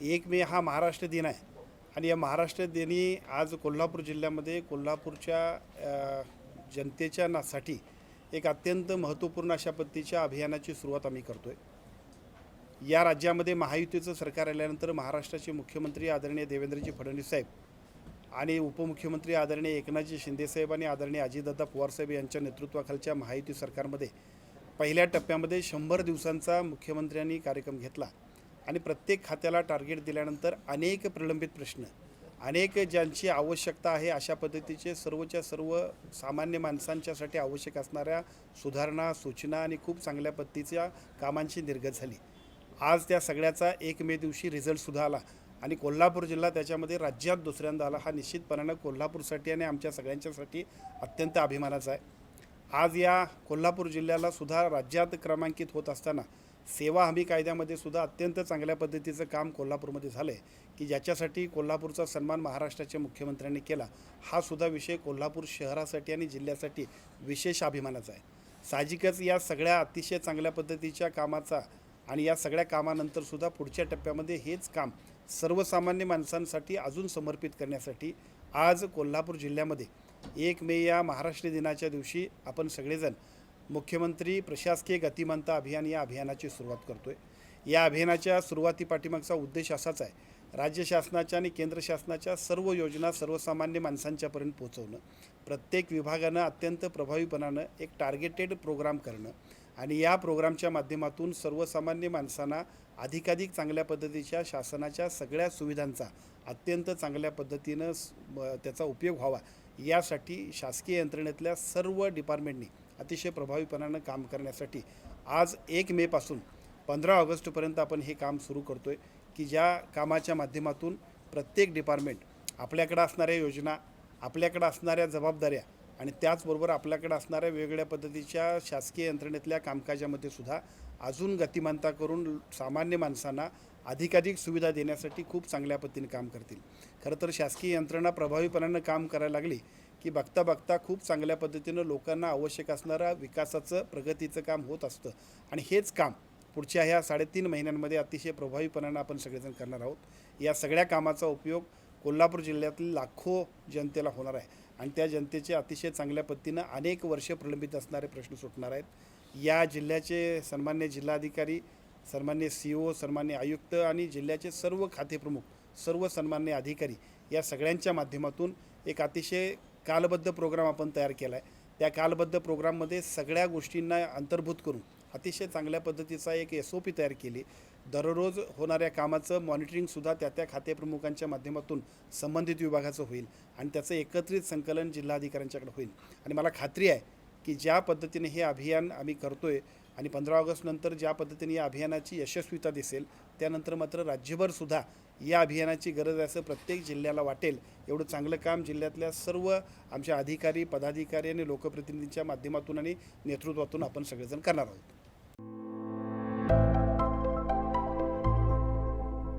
एक मे हा महाराष्ट्र दिन आहे. आणि या महाराष्ट्र दिनी आज कोल्हापूर जिल्ह्यामध्ये कोल्हापूरच्या जनतेच्या नासाठी एक अत्यंत महत्त्वपूर्ण अशा पद्धतीच्या अभियानाची सुरुवात आम्ही करतो आहे या राज्यामध्ये महायुतीचं सरकार आल्यानंतर महाराष्ट्राचे मुख्यमंत्री आदरणीय देवेंद्रजी फडणवीस साहेब आणि उपमुख्यमंत्री आदरणीय एकनाथजी शिंदेसाहेब आणि आदरणीय अजितदादा पवारसाहेब यांच्या नेतृत्वाखालच्या महायुती सरकारमध्ये पहिल्या टप्प्यामध्ये शंभर दिवसांचा मुख्यमंत्र्यांनी कार्यक्रम घेतला. आणि प्रत्येक खात्याला टार्गेट दिल्यानंतर अनेक प्रलंबित प्रश्न अनेक ज्यांची आवश्यकता आहे अशा पद्धतीचे सर्वच्या सर्व सामान्य माणसांच्यासाठी आवश्यक असणाऱ्या सुधारणा सूचना आणि खूप चांगल्या पद्धतीच्या कामांची निर्गत झाली. आज त्या सगळ्याचा एक मे दिवशी रिझल्टसुद्धा आला आणि कोल्हापूर जिल्हा त्याच्यामध्ये राज्यात दुसऱ्यांदा आला. हा निश्चितपणानं कोल्हापूरसाठी आणि आमच्या सगळ्यांच्यासाठी अत्यंत अभिमानाचा आहे. आज या कोल्हापूर जिल्ह्याला सुद्धा राज्यात क्रमांकित होत असताना सेवा हमी कायद्यामध्ये सुद्धा अत्यंत चांगल्या पद्धतीचं काम कोल्हापूरमध्ये झालं आहे की ज्याच्यासाठी कोल्हापूरचा सन्मान महाराष्ट्राच्या मुख्यमंत्र्यांनी केला हा सुद्धा विषय कोल्हापूर शहरासाठी आणि जिल्ह्यासाठी विशेष अभिमानाचा आहे. साहजिकच या सगळ्या अतिशय चांगल्या पद्धतीच्या कामाचा आणि या सगळ्या कामानंतर सुद्धा पुढच्या टप्प्यामध्ये हेच काम सर्वसामान्य माणसांसाठी अजून समर्पित करण्यासाठी आज कोल्हापूर जिल्ह्यामध्ये एक मे या महाराष्ट्र दिनाच्या दिवशी आपण सगळेजण मुख्यमंत्री प्रशासकीय गतिमानता अभियान या अभियानाची सुरुवात करतोय. या अभियानाच्या सुरुवाती पाठीमागचा उद्देश असाच आहे राज्य शासनाच्या आणि केंद्र शासनाच्या सर्व योजना सर्वसामान्य माणसांच्यापर्यंत पोहोचवणं. प्रत्येक विभागानं अत्यंत प्रभावीपणानं एक टार्गेटेड प्रोग्राम करणं आणि या प्रोग्रामच्या माध्यमातून सर्वसामान्य माणसांना अधिकाधिक चांगल्या पद्धतीच्या शासनाच्या सगळ्या सुविधांचा अत्यंत चांगल्या पद्धतीनं म- त्याचा उपयोग व्हावा. यासाठी शासकीय यंत्रणेतल्या सर्व डिपार्टमेंटनी अतिशय प्रभावीपणानं काम करण्यासाठी आज एक मेपासून पंधरा ऑगस्टपर्यंत आपण हे काम सुरू करतो आहे की ज्या कामाच्या माध्यमातून प्रत्येक डिपार्टमेंट आपल्याकडं असणाऱ्या योजना आपल्याकडं असणाऱ्या जबाबदाऱ्या आणि त्याचबरोबर आपल्याकडे असणाऱ्या वेगवेगळ्या पद्धतीच्या शासकीय यंत्रणेतल्या कामकाजामध्ये सुद्धा अजून गतिमानता करून सामान्य माणसांना अधिकाधिक सुविधा देण्यासाठी खूप चांगल्या पद्धतीने काम करतील. खरं तर शासकीय यंत्रणा प्रभावीपणानं काम करायला लागली की बघता बघता खूप चांगल्या पद्धतीनं लोकांना आवश्यक असणारा विकासाचं प्रगतीचं काम होत असतं. आणि हेच काम पुढच्या ह्या साडेतीन महिन्यांमध्ये अतिशय प्रभावीपणानं आपण सगळेजण करणार आहोत. या सगळ्या कामाचा उपयोग कोल्हापूर जिल्ह्यातील लाखो जनतेला होणार आहे. आणि त्या जनतेचे अतिशय चांगल्या पद्धतीनं अनेक वर्ष प्रलंबित असणारे प्रश्न सुटणार आहेत. या जिल्ह्याचे सन्मान्य जिल्हाधिकारी सन्मान्य सी ओ सन्मान्य आयुक्त आणि जिल्ह्याचे सर्व खातेप्रमुख सर्व सन्मान्य अधिकारी या सगळ्यांच्या माध्यमातून एक अतिशय कालबद्ध प्रोग्राम आपण तयार केला आहे त्या कालबद्ध प्रोग्राममध्ये सगळ्या गोष्टींना अंतर्भूत करून अतिशय चांगल्या पद्धतीचा एक एस ओ पी तयार केली. दररोज होणाऱ्या कामाचं मॉनिटरिंगसुद्धा त्या त्या खातेप्रमुखांच्या माध्यमातून संबंधित विभागाचं होईल आणि त्याचं एकत्रित संकलन जिल्हाधिकाऱ्यांच्याकडे होईल. आणि मला खात्री आहे की ज्या पद्धतीने हे अभियान आम्ही करतो आहे आणि पंधरा ऑगस्टनंतर ज्या पद्धतीने या अभियानाची यशस्वीता दिसेल त्यानंतर मात्र राज्यभरसुद्धा या अभियानाची गरज आहे असं प्रत्येक जिल्ह्याला वाटेल. एवढं चांगलं काम जिल्ह्यातल्या सर्व आमच्या अधिकारी पदाधिकारी आणि लोकप्रतिनिधींच्या माध्यमातून आणि नेतृत्वातून आपण सगळेजण करणार आहोत.